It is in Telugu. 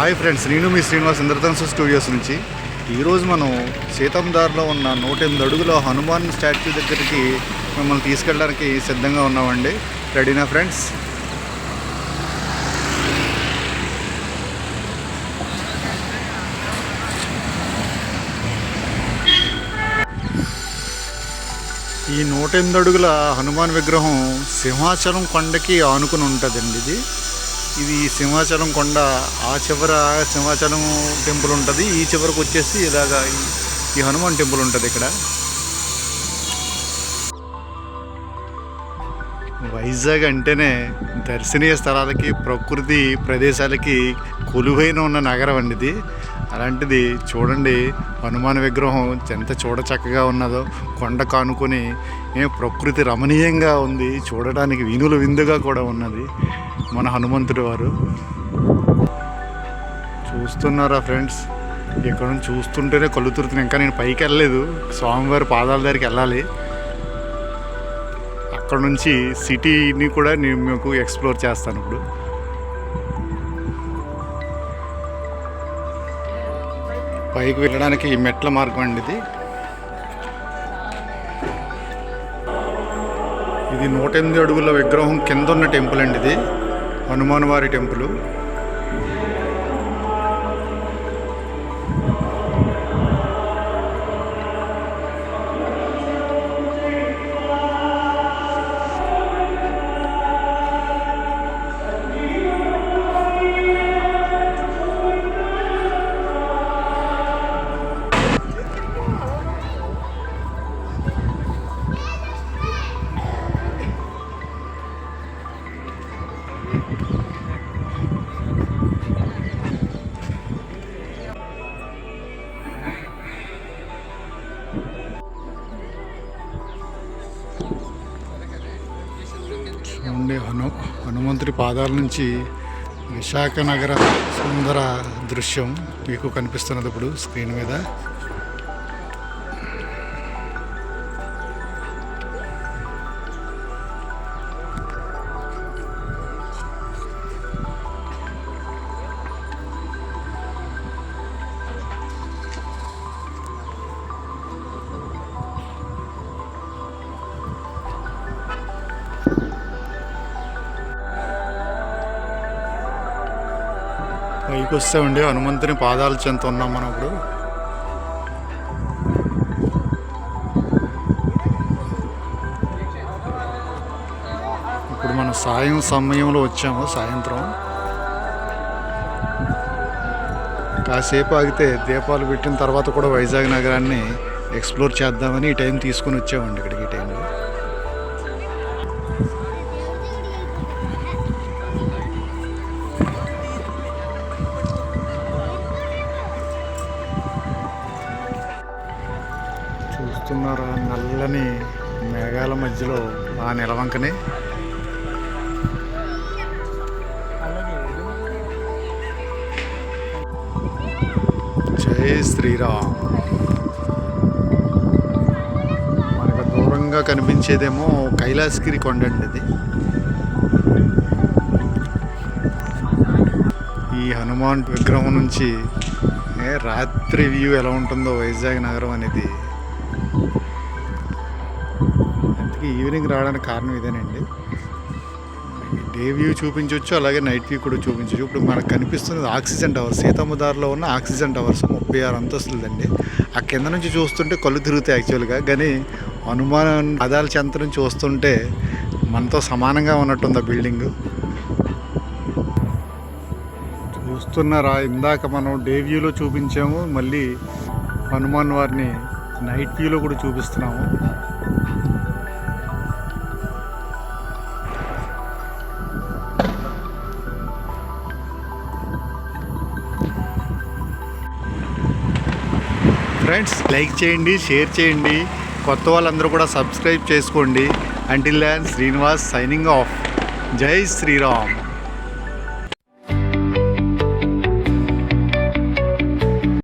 హాయ్ ఫ్రెండ్స్ నేను మీ శ్రీనివాస్ ఇంద్రధనుసు స్టూడియోస్ నుంచి. ఈరోజు మనం సీతందార్లో ఉన్న నూట ఎనిమిది అడుగుల హనుమాన్ స్టాచ్యూ దగ్గరికి మిమ్మల్ని తీసుకెళ్ళడానికి సిద్ధంగా ఉన్నామండి. రెడీనా ఫ్రెండ్స్? ఈ నూట ఎనిమిది అడుగుల హనుమాన్ విగ్రహం సింహాచలం కొండకి ఆనుకుని ఉంటుందండి ఇది. ఇది సింహాచలం కొండ. ఆ చివర సింహాచలం టెంపుల్ ఉంటుంది. ఈ చివరకు వచ్చేసి ఇలాగ ఈ హనుమాన్ టెంపుల్ ఉంటుంది ఇక్కడ. వైజాగ్ అంటేనే దర్శనీయ స్థలాలకి ప్రకృతి ప్రదేశాలకి కొలువైన ఉన్న నగరం అండి ఇది. అలాంటిది చూడండి హనుమాన్ విగ్రహం ఎంత చూడ చక్కగా ఉన్నదో కొండ కానుకొని ప్రకృతి రమణీయంగా ఉంది చూడడానికి వినుల విందుగా కూడా ఉన్నది మన హనుమంతుడి వారు. చూస్తున్నారా ఫ్రెండ్స్? ఇక్కడ నుంచి చూస్తుంటేనే కళ్ళు తిరుగుతున్నాయి. ఇంకా నేను పైకి వెళ్ళలేదు. స్వామివారి పాదాల దగ్గరికి వెళ్ళాలి. అక్కడ నుంచి సిటీని కూడా నేను మీకు ఎక్స్ప్లోర్ చేస్తాను ఇప్పుడు. పైకి వెళ్ళడానికి ఈ మెట్ల మార్గం అండి ఇది. ఇది నూట ఎనిమిది అడుగుల విగ్రహం కింద ఉన్న టెంపుల్ అండి ఇది. హనుమాన్ వారి టెంపుల్. హను హనుమంతుడి పాదాల నుంచి విశాఖ నగర సుందర దృశ్యం మీకు కనిపిస్తున్నది ఇప్పుడు స్క్రీన్ మీద. పైకి వస్తామండి హనుమంతుని పాదాల చెంత ఉన్నాం మనం ఇప్పుడు. ఇప్పుడు మనం సాయం సమయంలో వచ్చాము సాయంత్రం. కాసేపు ఆగితే దీపాలు పెట్టిన తర్వాత కూడా వైజాగ్ నగరాన్ని ఎక్స్ప్లోర్ చేద్దామని ఈ టైం తీసుకుని వచ్చామండి ఇక్కడికి ఈ టైంలో. చూస్తున్నారా నల్లని మేఘాల మధ్యలో ఆ నిలవంకని. జై శ్రీరామ్. మనకు దూరంగా కనిపించేదేమో కైలాసగిరి కొండ అండి ఇది ఈ హనుమాన్ విగ్రహం నుంచి రాత్రి వ్యూ ఎలా ఉంటుందో వైజాగ్ నగరం అనేది ఇక్కడికి ఈవినింగ్ రావడానికి కారణం ఇదేనండి. డే వ్యూ చూపించవచ్చు అలాగే నైట్ వ్యూ కూడా చూపించవచ్చు ఇప్పుడు మనకు కనిపిస్తున్నది ఆక్సిజన్ టవర్ సీతమ్మదారిలో ఉన్న ఆక్సిజన్ టవర్స్ ముప్పై ఆరు అంతస్తులదండి. ఆ కింద నుంచి చూస్తుంటే కళ్ళు తిరుగుతాయి యాక్చువల్గా. కానీ హనుమాన్ పదాల చెంత నుంచి చూస్తుంటే మనతో సమానంగా ఉన్నట్టుంది ఆ బిల్డింగ్? చూస్తున్నారా? ఇందాక మనం డే వ్యూలో చూపించాము. మళ్ళీ హనుమాన్ వారిని నైట్ వ్యూలో కూడా చూపిస్తున్నాము. ఫ్రెండ్స్ లైక్ చేయండి షేర్ చేయండి. కొత్త వాళ్ళందరూ కూడా సబ్స్క్రైబ్ చేసుకోండి. Until then Srinivas signing off Jai Sriram.